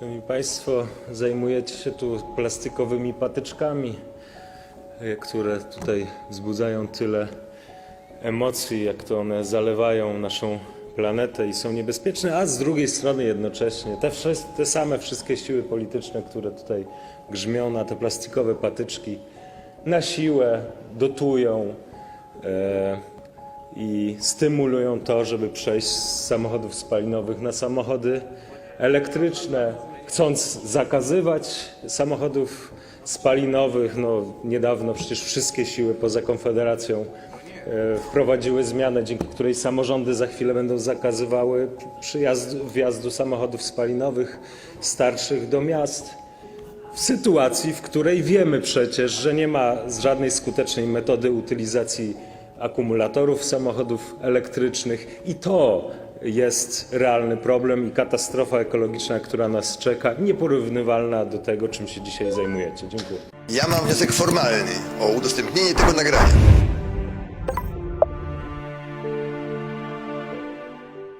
Szanowni Państwo, zajmujecie się tu plastikowymi patyczkami, e, które tutaj wzbudzają tyle emocji, jak to one zalewają naszą planetę i są niebezpieczne, a z drugiej strony jednocześnie te, te same wszystkie siły polityczne, które tutaj grzmią na te plastikowe patyczki, na siłę dotują e, i stymulują to, żeby przejść z samochodów spalinowych na samochody elektryczne, chcąc zakazywać samochodów spalinowych. No, niedawno przecież wszystkie siły poza Konfederacją e, wprowadziły zmianę, dzięki której samorządy za chwilę będą zakazywały przyjazdu, wjazdu samochodów spalinowych starszych do miast. W sytuacji, w której wiemy przecież, że nie ma żadnej skutecznej metody utylizacji akumulatorów samochodów elektrycznych i to jest realny problem i katastrofa ekologiczna, która nas czeka, nieporównywalna do tego, czym się dzisiaj zajmujecie. Dziękuję. Ja mam wniosek formalny o udostępnienie tego nagrania.